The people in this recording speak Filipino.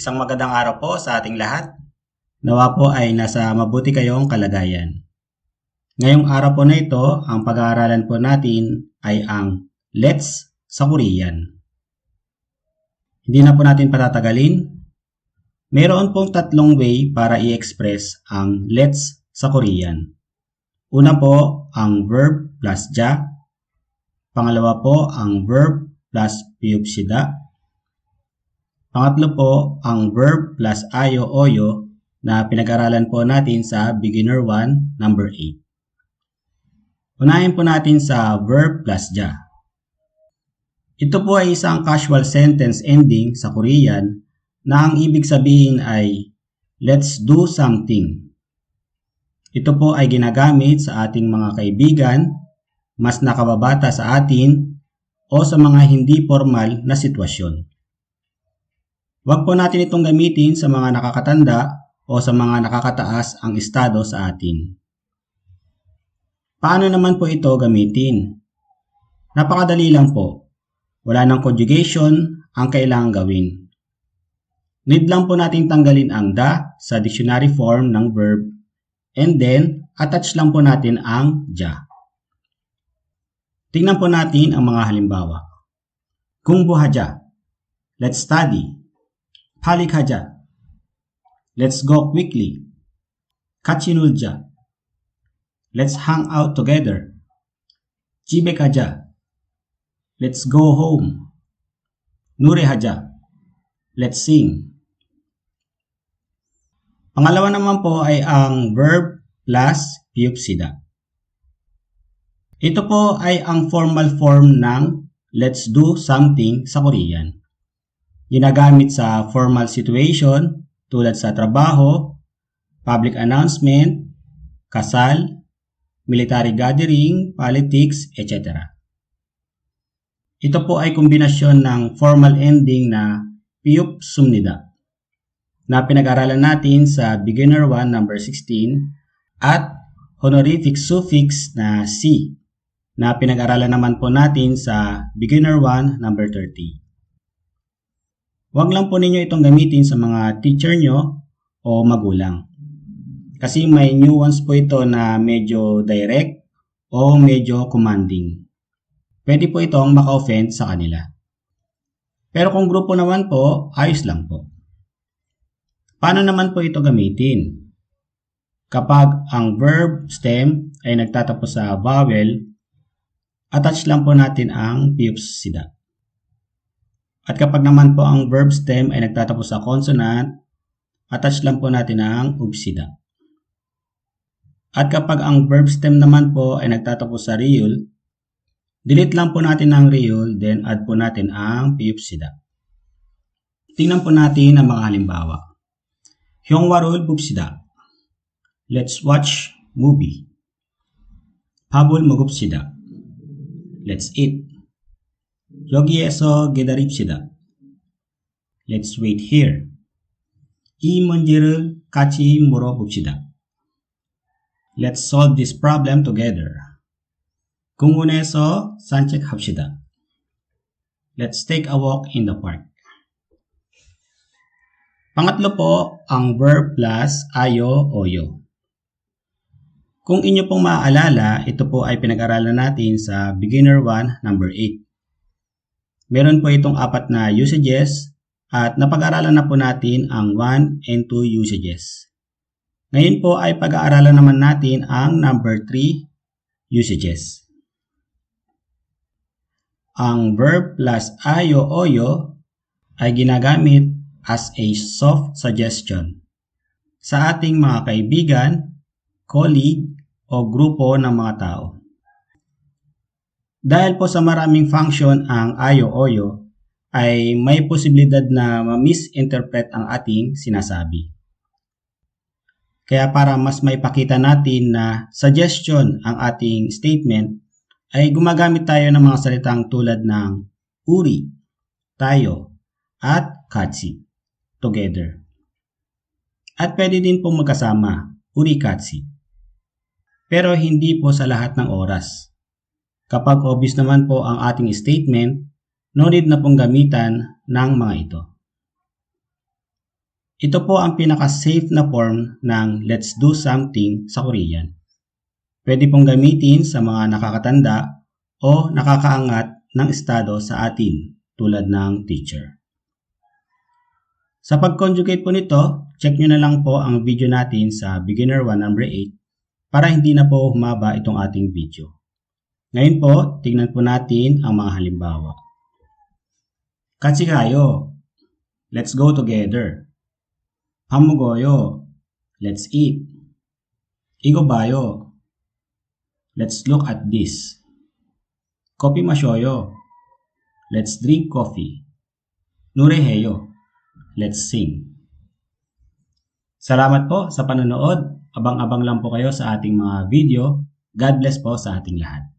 Isang magandang araw po sa ating lahat. Nawa po ay nasa mabuti kayong kalagayan. Ngayong araw po na ito, ang pag-aaralan po natin ay ang Let's sa Korean. Hindi na po natin patatagalin. Mayroon pong tatlong way para i-express ang let's sa Korean. Una po ang verb plus ja. Pangalawa po ang verb plus piupsida. Pangatlo po ang verb plus ayo oyo na pinag-aralan po natin sa beginner 1 number 8. Unahin po natin sa verb plus ja. Ito po ay isang casual sentence ending sa Korean na ang ibig sabihin ay let's do something. Ito po ay ginagamit sa ating mga kaibigan, mas nakababata sa atin, o sa mga hindi formal na sitwasyon. Huwag po natin itong gamitin sa mga nakakatanda o sa mga nakakataas ang estado sa atin. Paano naman po ito gamitin? Napakadali lang po. Wala ng conjugation ang kailangang gawin. Need lang po nating tanggalin ang da sa dictionary form ng verb and then attach lang po natin ang ja. Tingnan po natin ang mga halimbawa. Kung buhaja, let's study. Palika ja. Let's go quickly. Kachinulja. Let's hang out together. Jibekaja. Let's go home. Nurehaja. Let's sing. Pangalawa naman po ay ang verb plus pupsida. Ito po ay ang formal form ng let's do something sa Korean. Ginagamit sa formal situation tulad sa trabaho, public announcement, kasal, military gathering, politics, etc. Ito po ay kombinasyon ng formal ending na piup sumnida na pinag-aralan natin sa beginner 1 number 16 at honorific suffix na si na pinag-aralan naman po natin sa beginner 1 number 30. Huwag lang po ninyo itong gamitin sa mga teacher nyo o magulang. Kasi may nuance po ito na medyo direct o medyo commanding. Pwede po itong maka-offend sa kanila. Pero kung grupo naman po, ayos lang po. Paano naman po ito gamitin? Kapag ang verb stem ay nagtatapos sa vowel, attach lang po natin ang piupsida. At kapag naman po ang verb stem ay nagtatapos sa consonant, attach lang po natin ang obsida. At kapag ang verb stem naman po ay nagtatapos sa real, delete lang po natin ang real, then add po natin ang pupsida. Tingnan po natin ang mga halimbawa. Hyongwarul pupsida. Let's watch movie. Habol magupsida. Let's eat. 여기에서 기다립시다. Let's wait here. 이 문제를 같이 물어봅시다. Let's solve this problem together. 공원에서 산책합시다. Let's take a walk in the park. Pangatlo po, ang verb plus ayo oyo. Kung inyo pong maaalala, ito po ay pinag-aralan natin sa beginner 1 number 8. Meron po itong apat na usages at napag-aralan na po natin ang 1 and 2 usages. Ngayon po ay pag-aaralan naman natin ang number 3 usages. Ang verb plus ayo oyo ay ginagamit as a soft suggestion sa ating mga kaibigan, colleague, o grupo ng mga tao. Dahil po sa maraming function ang ayo-oyo, ay may posibilidad na ma-misinterpret ang ating sinasabi. Kaya para mas maipakita natin na suggestion ang ating statement, ay gumagamit tayo ng mga salitang tulad ng uri, tayo, at katsi together. At pwede din pong magkasama, urikatsi. Pero hindi po sa lahat ng oras. Kapag obvious naman po ang ating statement, no need na pong gamitan ng mga ito. Ito po ang pinaka-safe na form ng let's do something sa Korean. Pwede pong gamitin sa mga nakakatanda o nakakaangat ng estado sa atin tulad ng teacher. Sa pag-conjugate po nito, check nyo na lang po ang video natin sa beginner 1 number 8 para hindi na po humaba itong ating video. Ngayon po, tignan po natin ang mga halimbawa. Katsi kayo. Let's go together. Hamugoyo. Let's eat. Igo bayo. Let's look at this. Kopi masyoyo. Let's drink coffee. Nureheyo. Let's sing. Salamat po sa panonood. Abang-abang lang po kayo sa ating mga video. God bless po sa ating lahat.